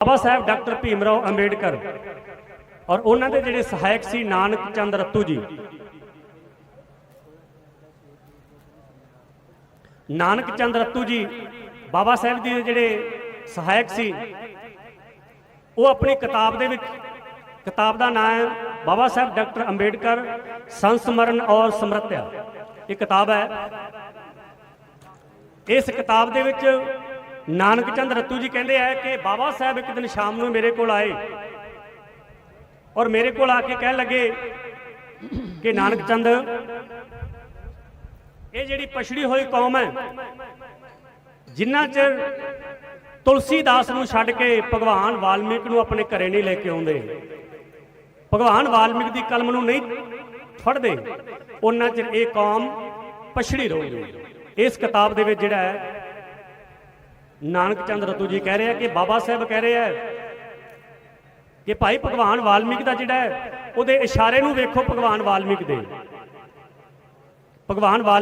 ਬਾਬਾ ਸਾਹਿਬ doctor Bhim Rao Ambedkar ਔਰ ਉਹਨਾਂ ਦੇ ਜਿਹੜੇ ਸਹਾਇਕ ਸੀ ਨਾਨਕ ਚੰਦ ਰੱਤੂ ਜੀ। ਨਾਨਕ ਚੰਦ ਰੱਤੂ ਜੀ ਬਾਬਾ ਸਾਹਿਬ ਜੀ ਦੇ ਜਿਹੜੇ ਸਹਾਇਕ ਸੀ, ਉਹ ਆਪਣੀ ਕਿਤਾਬ ਦੇ ਵਿੱਚ, ਕਿਤਾਬ ਦਾ ਨਾਮ ਹੈ ਬਾਬਾ ਸਾਹਿਬ ਡਾਕਟਰ ਅੰਬੇਡਕਰ ਸੰਸਮਰਨ ਔਰ ਸਮਰਤਿਆ ਇਹ ਕਿਤਾਬ ਹੈ। ਇਸ ਕਿਤਾਬ ਦੇ ਵਿੱਚ ਨਾਨਕ ਚੰਦ ਰੱਤੂ ਜੀ ਕਹਿੰਦੇ ਆ ਕਿ ਬਾਬਾ ਸਾਹਿਬ ਇੱਕ ਦਿਨ ਸ਼ਾਮ ਨੂੰ ਮੇਰੇ ਕੋਲ ਆਏ ਔਰ ਮੇਰੇ ਕੋਲ ਆ ਕੇ ਕਹਿਣ ਲੱਗੇ ਕਿ ਨਾਨਕ ਚੰਦ, ਇਹ ਜਿਹੜੀ ਪਛੜੀ ਹੋਈ ਕੌਮ ਹੈ, ਜਿੰਨਾ ਚਿਰ ਤੁਲਸੀਦਾਸ ਨੂੰ ਛੱਡ ਕੇ ਭਗਵਾਨ ਵਾਲਮੀਕ ਨੂੰ ਆਪਣੇ ਘਰੇ ਨਹੀਂ ਲੈ ਕੇ ਆਉਂਦੇ, ਭਗਵਾਨ ਵਾਲਮੀਕ ਦੀ ਕਲਮ ਨੂੰ ਨਹੀਂ ਫੜਦੇ, ਉਹਨਾਂ ਚਿਰ ਇਹ ਕੌਮ ਪਛੜੀ ਰਹੂਗੀ। ਇਸ ਕਿਤਾਬ ਦੇ ਵਿੱਚ ਜਿਹੜਾ ਹੈ ਨਾਨਕ ਚੰਦ ਰਤੂ ਜੀ ਕਹਿ ਰਿਹਾ ਕਿ ਬਾਬਾ ਸਾਹਿਬ ਕਹਿ ਰਿਹਾ ਕਿ ਭਾਈ ਭਗਵਾਨ ਵਾਲਮੀਕ ਦਾ ਜਿਹੜਾ ਹੈ, ਉਹਦੇ ਇਸ਼ਾਰੇ ਨੂੰ ਵੇਖੋ ਭਗਵਾਨ ਵਾਲਮੀਕ ਦੇ। ਭਗਵਾਨ ਵਾਲ